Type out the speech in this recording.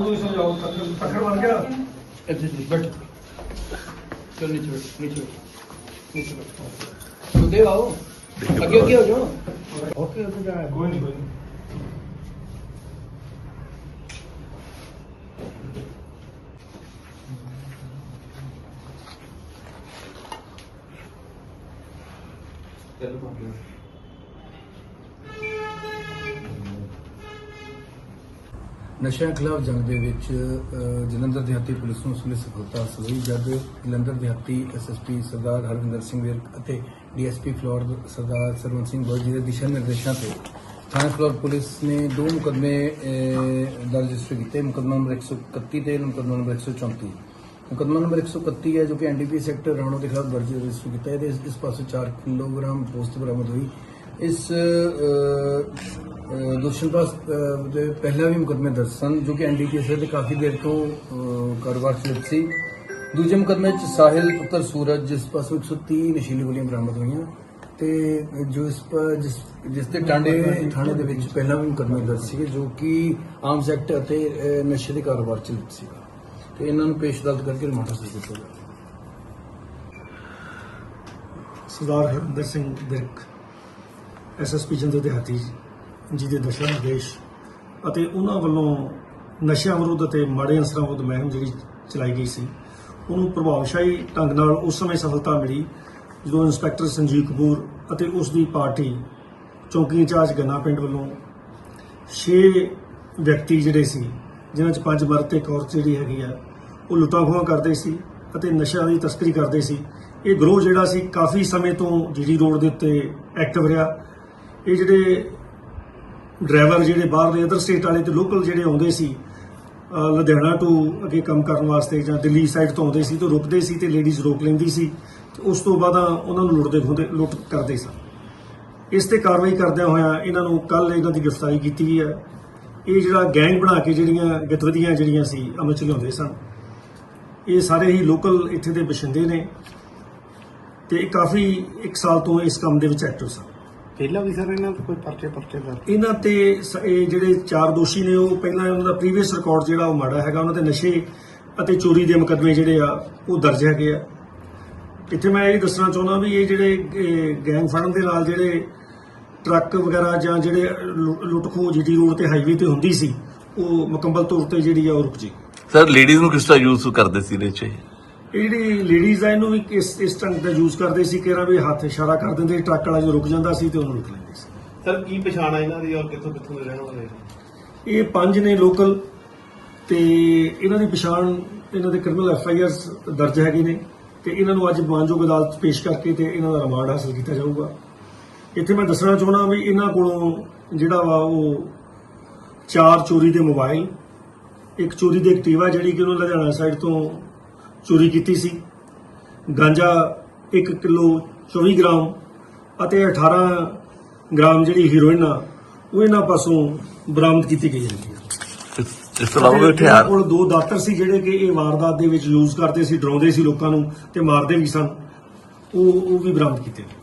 ਉਹਨੂੰ ਸਮਝਾਓ ਪੱਥਰ ਪੱਥਰ ਬਣ ਗਿਆ। ਇੱਥੇ ਜੀ ਬੈਠ। ਚਲ ਨੀਚੇ ਬੈਠ ਨੀਚੇ ਬੈਠ। ਨੀਚੇ ਬੈਠ। ਸੁਦੇ ਆਓ ਅੱਗੇ ਅੱਗੇ ਹੋ ਜਾਓ। ਓਕੇ ਓਕੇ ਜਾ। ਕੋਈ ਨਹੀਂ ਕੋਈ ਨਹੀਂ ਨਸ਼ਿਆਂ ਖਿਲਾਫ ਜੰਗ ਦੇ ਵਿੱਚ ਜਲੰਧਰ ਦਿਹਾਤੀ ਪੁਲਿਸ ਨੂੰ ਸੁਣੀ ਸਫਲਤਾ ਹਾਸਲ ਹੋਈ ਜਦ ਜਲੰਧਰ ਦਿਹਾਤੀ ਐਸਐਸਪੀ ਸਰਦਾਰ ਹਰਵਿੰਦਰ ਸਿੰਘ ਵਿਰਕ ਅਤੇ ਡੀਐਸਪੀ ਫਲੋਰ ਸਰਦਾਰ ਸਰਵਨ ਸਿੰਘ ਗੋਲ ਜੀ ਦੇ ਦਿਸ਼ਾ ਨਿਰਦੇਸ਼ਾਂ ਤੇ ਥਾਣਾ ਫਲੋਰ ਪੁਲਿਸ ਨੇ ਦੋ ਮੁਕਦਮੇ ਅ, ਦਰਜ ਰਜਿਸਟਰ ਕੀਤੇ। ਮੁਕਦਮਾ ਨੰਬਰ 131 ਤੇ ਮੁਕਦਮਾ ਨੰਬਰ 134 ਮੁਕਦਮਾ ਨੰਬਰ 131 ਹੈ ਜੋ ਕਿ ਐਨਡੀਪੀ ਸੈਕਟਰ ਰਾਣੋ ਦੇ ਖਿਲਾਫ ਦਰਜ ਰਜਿਸਟਰ ਕੀਤਾ। ਹੈ ਤੇ ਇਸ- ਇਸ ਪਾਸੋਂ 4 ਕਿਲੋਗ੍ਰਾਮ ਪੋਸਟ ਬਰਾਮਦ ਹੋਈ। ਇਸ ਦੋਸ਼ੀਤਾ ਦੇ ਪਹਿਲਾਂ ਵੀ ਮੁਕਦਮੇ ਦਰਜ ਸਨ, ਜੋ ਕਿ ਐਨਡੀਪੀਐਸ ਦੇ ਕਾਫੀ ਦੇਰ ਤੋਂ ਕਾਰੋਬਾਰ ਚ ਲਿਪਤ ਸੀ। ਦੂਜੇ ਮੁਕਦਮੇ ਚ ਸਾਹਿਲ, ਪੁੱਤਰ ਸੂਰਜ, ਜਿਸ ਪਾਸੋਂ 130 ਨਸ਼ੀਲੀ ਗੋਲੀਆਂ ਬਰਾਮਦ ਹੋਈਆਂ ਤੇ ਜੋ ਇਸ ਪਰ ਜਿਸ ਜਿਸ ਦੇ ਟਾਂਡੇ ਥਾਣੇ ਦੇ ਵਿੱਚ ਪਹਿਲਾਂ ਵੀ ਮੁਕਦਮੇ ਦਰਜ ਸੀਗੇ, ਜੋ ਕਿ ਆਰਮਸ ਐਕਟ ਅਤੇ ਨਸ਼ੇ ਦੇ ਕਾਰੋਬਾਰ ਚ ਲਿਪਤ ਸੀ ਤੇ ਇਹਨਾਂ ਨੂੰ ਪੇਸ਼ ਅਦਾਲਤ ਕਰਕੇ ਰਿਮਾਂਡ ਹਾਸਲ ਕੀਤਾ ਗਿਆ। ਸਰਦਾਰ ਹਰਿੰਦਰ ਸਿੰਘ ਵਿਰਕ ਐਸਐਸਪੀ ਜੰਦਰ ਦਿਹਾਤੀ ਜੀ। ਜਿਹਦੇ ਦਿਸ਼ਾ ਨਿਰਦੇਸ਼ ਅਤੇ ਉਹਨਾਂ ਵੱਲੋਂ ਨਸ਼ਿਆਂ ਵਿਰੁੱਧ ਅਤੇ ਮਾੜੇ ਅਨਸਰਾਂ ਵਿਰੁੱਧ ਮੁਹਿੰਮ ਜਿਹੜੀ ਚਲਾਈ ਗਈ ਸੀ, ਉਹਨੂੰ ਪ੍ਰਭਾਵਸ਼ਾਲੀ ਢੰਗ ਨਾਲ ਉਸ ਸਮੇਂ ਸਫਲਤਾ ਮਿਲੀ ਜਦੋਂ ਇੰਸਪੈਕਟਰ ਸੰਜੀਵ ਕਪੂਰ ਅਤੇ ਉਸ ਦੀ ਪਾਰਟੀ ਚੌਕੀ ਇੰਚਾਰਜ ਗੰਨਾ ਪਿੰਡ ਵੱਲੋਂ 6 ਵਿਅਕਤੀ ਜਿਹੜੇ ਸੀ, ਜਿਨ੍ਹਾਂ 'ਚ ਪੰਜ ਮਰਦ ਤੇ ਇੱਕ ਔਰਤ ਜਿਹੜੀ ਹੈਗੀ ਆ, ਉਹ ਲੁੱਟਾਂ ਖੋਹਾਂ ਕਰਦੇ ਸੀ ਅਤੇ ਨਸ਼ਿਆਂ ਦੀ ਤਸਕਰੀ ਕਰਦੇ ਸੀ। ਇਹ ਗਰੋਹ ਜਿਹੜਾ ਸੀ, ਕਾਫੀ ਸਮੇਂ ਤੋਂ ਜੀਡੀ ਰੋਡ ਦੇ ਉੱਤੇ ਐਕਟਿਵ ਰਿਹਾ। ਇਹ ਜਿਹੜੇ ਡਰਾਈਵਰ ਜਿਹੜੇ ਬਾਹਰ ਦੇ ਅਦਰ ਸਟੇਟ ਵਾਲੇ ਤੇ ਲੋਕਲ ਜਿਹੜੇ ਆਉਂਦੇ ਸੀ ਲੁਧਿਆਣਾ ਤੋਂ ਅੱਗੇ ਕੰਮ ਕਰਨ ਵਾਸਤੇ ਜਾਂ ਦਿੱਲੀ ਸਾਈਡ ਤੋਂ ਆਉਂਦੇ ਸੀ ਤਾਂ ਰੁਕਦੇ ਸੀ ਤੇ ਲੇਡੀਜ਼ ਰੋਕ ਲੈਂਦੀ ਸੀ, ਤੇ ਉਸ ਤੋਂ ਬਾਅਦ ਉਹਨਾਂ ਨੂੰ ਲੁੱਟਦੇ ਹੁੰਦੇ ਲੁੱਟ ਕਰਦੇ ਸਨ। ਇਸ ਤੇ ਕਾਰਵਾਈ ਕਰਦਿਆਂ ਹੋਇਆਂ ਇਹਨਾਂ ਨੂੰ ਕੱਲ ਇਹਨਾਂ ਦੀ ਗ੍ਰਿਫਤਾਰੀ ਕੀਤੀ ਗਈ ਹੈ। ਇਹ ਜਿਹੜਾ ਗੈਂਗ ਬਣਾ ਕੇ ਜਿਹੜੀਆਂ ਗਤੀਵਿਧੀਆਂ ਜਿਹੜੀਆਂ ਸੀ, ਅਮਲ ਚ ਲਿਆਉਂਦੇ ਸਨ। ਇਹ ਸਾਰੇ ਹੀ ਲੋਕਲ ਇੱਥੇ ਦੇ ਬਸ਼ਿੰਦੇ ਨੇ ਤੇ ਕਾਫੀ ਇੱਕ ਸਾਲ ਤੋਂ ਇਸ ਕੰਮ ਦੇ ਵਿੱਚ ਐਕਟਿਵ ਸਨ। ਪਹਿਲਾਂ ਵੀ ਸਰ ਇਹਨਾਂ ਤੇ ਕੋਈ ਪਰਚੇ ਪਰਚੇ ਦਰਜ? ਇਹਨਾਂ ਤੇ ਸ- ਇਹ ਜਿਹੜੇ ਚਾਰ ਦੋਸ਼ੀ ਨੇ ਉਹ ਪਹਿਲਾਂ ਉਹਨਾਂ ਦਾ ਪ੍ਰੀਵੀਅਸ ਰਿਕਾਰਡ ਜਿਹੜਾ ਉਹ ਮਾੜਾ ਹੈਗਾ ਉਹਨਾਂ ਤੇ ਨਸ਼ੇ ਅਤੇ ਚੋਰੀ ਦੇ ਮੁਕੱਦਮੇ ਜਿਹੜੇ ਆ ਉਹ ਦਰਜ ਹੈਗੇ ਆ। ਇੱਥੇ ਮੈਂ ਇਹ ਦੱਸਣਾ ਚਾਹੁੰਦਾ ਵੀ ਇਹ ਜਿਹੜੇ ਗੈਂਗ ਫੜਨ ਦੇ ਨਾਲ ਜਿਹੜੇ ਟਰੱਕ ਵਗੈਰਾ ਜਾਂ ਜਿਹੜੇ ਲੁੱਟ ਖੋਹ ਜੀਟੀ ਰੋਡ ਤੇ ਹਾਈਵੇ ਤੇ ਹੁੰਦੀ ਸੀ ਉਹ ਮੁਕੰਮਲ ਤੌਰ ਤੇ ਜਿਹੜੀ ਆ ਉਹ ਰੁਕ ਜੀ। ਸਰ ਲੇਡੀਜ਼ ਨੂੰ ਕਿਸ ਤਰ੍ਹਾਂ ਯੂਜ਼ ਕਰਦੇ ਸੀ ਇਹਦੇ 'ਚ ਇਹ ਜਿਹੜੀ ਲੇਡੀਜ਼ ਆ ਇਹਨੂੰ ਵੀ ਇਸ ਇਸ ਢੰਗ ਦਾ ਯੂਜ਼ ਕਰਦੇ ਸੀ ਕਿ ਵੀ ਹੱਥ ਇਸ਼ਾਰਾ ਕਰ ਦਿੰਦੇ ਟਰੱਕ ਵਾਲਾ ਜੋ ਰੁਕ ਜਾਂਦਾ ਸੀ ਤੇ ਉਹਨੂੰ ਰੁਕ ਲੈਂਦੇ ਸੀ ਸਰ ਕੀ ਪਛਾਣ ਆ ਇਹਨਾਂ ਦੀ ਔਰ ਕਿੱਥੋਂ ਕਿੱਥੋਂ ਦੇ ਰਹਿਣ ਵਾਲੇ? ਇਹ ਪੰਜ ਨੇ ਲੋਕਲ ਤੇ ਇਹਨਾਂ ਦੀ ਪਛਾਣ ਇਹਨਾਂ ਦੇ ਕ੍ਰਿਮੀਨਲ ਐਫ ਆਈ ਆਰਸ ਦਰਜ ਹੈਗੇ ਨੇ ਤੇ ਇਹਨਾਂ ਨੂੰ ਅੱਜ ਮਾਨਯੋਗ ਅਦਾਲਤ ਪੇਸ਼ ਕਰਕੇ ਤੇ ਇਹਨਾਂ ਦਾ ਰਿਮਾਂਡ ਹਾਸਲ ਕੀਤਾ ਜਾਊਗਾ ਇੱਥੇ ਮੈਂ ਦੱਸਣਾ ਚਾਹੁੰਦਾ ਵੀ ਇਹਨਾਂ ਕੋਲੋਂ ਜਿਹੜਾ ਵਾ ਉਹ ਚਾਰ ਚੋਰੀ ਦੇ ਮੋਬਾਈਲ ਇੱਕ ਚੋਰੀ ਦੀ ਐਕਟਿਵਾ ਜਿਹੜੀ ਕਿ ਉਹਨਾਂ ਲੁਧਿਆਣਾ ਸਾਈਡ ਤੋਂ ਚੋਰੀ ਕੀਤੀ ਸੀ। ਗਾਂਜਾ 1 ਕਿਲੋ 24 ਗ੍ਰਾਮ ਅਤੇ 18 ਗ੍ਰਾਮ ਜਿਹੜੀ ਹੀਰੋਇਨ ਆ ਉਹ ਇਹਨਾਂ ਪਾਸੋਂ ਬਰਾਮਦ ਕੀਤੀ ਗਈ ਹੈ ਇਸ ਤੋਂ ਇਲਾਵਾ ਕੋਈ ਹਥਿਆਰ? ਕੋਲ ਦੋ ਦਾਤਰ ਸੀ ਜਿਹੜੇ ਕਿ ਇਹ ਵਾਰਦਾਤ ਦੇ ਵਿੱਚ ਯੂਜ਼ ਕਰਦੇ ਸੀ ਡਰਾਉਂਦੇ ਸੀ ਲੋਕਾਂ ਨੂੰ ਤੇ ਮਾਰਦੇ ਵੀ ਸਨ। ਉਹ ਉਹ ਵੀ ਬਰਾਮਦ ਕੀਤੇ ਨੇ